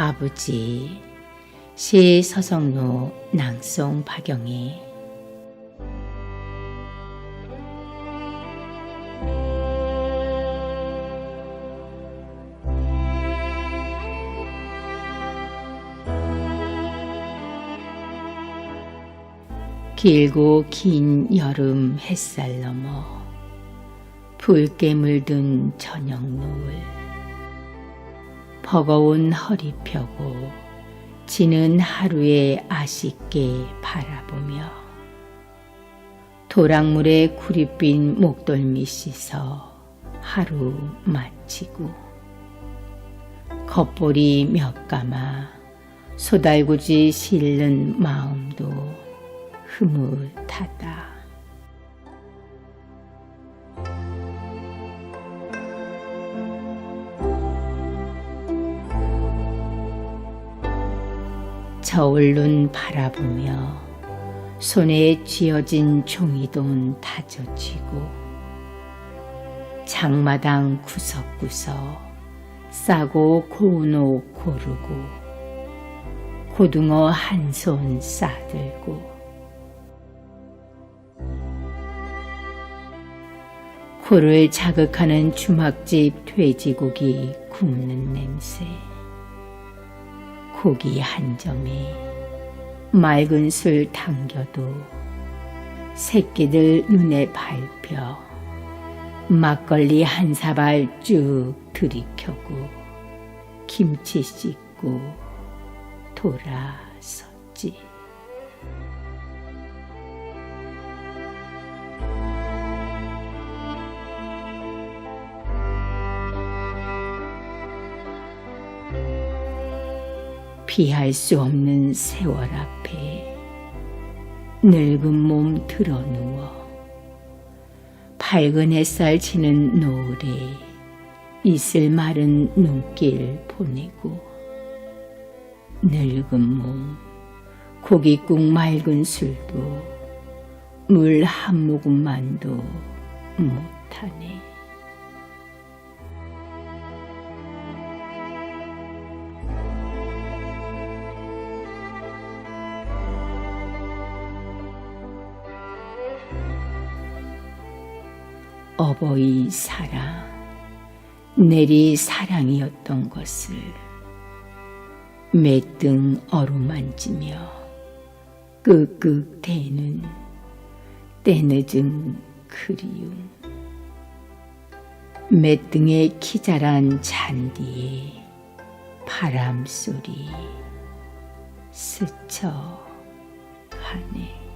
아버지 시 서성로 낭송 박영희 길고 긴 여름 햇살 너머 붉게 물든 저녁 노을 버거운 허리 펴고 지는 하루에 아쉽게 바라보며 도랑물에 구릿빛 목돌미 씻어 하루 마치고 겉볼이 몇 감아 소달구지 실른 마음도 흐뭇하다. 저울눈 바라보며 손에 쥐어진 종이돈 다져지고 장마당 구석구석 싸고 고노 고르고 고등어 한 손 싸들고 코를 자극하는 주막집 돼지고기 굽는 냄새 고기 한 점에 맑은 술 당겨도 새끼들 눈에 밟혀 막걸리 한 사발 쭉 들이켜고 김치 씻고 돌아 피할 수 없는 세월 앞에 늙은 몸 들어 누워 밝은 햇살 치는 노을에 이슬 마른 눈길 보내고 늙은 몸 고깃국 맑은 술도 물 한 모금만도 못하네. 어버이 사랑, 내리 사랑이었던 것을 매등 어루만지며 끄끄대는 때늦은 그리움. 매등의 키자란 잔디에 바람소리 스쳐 가네.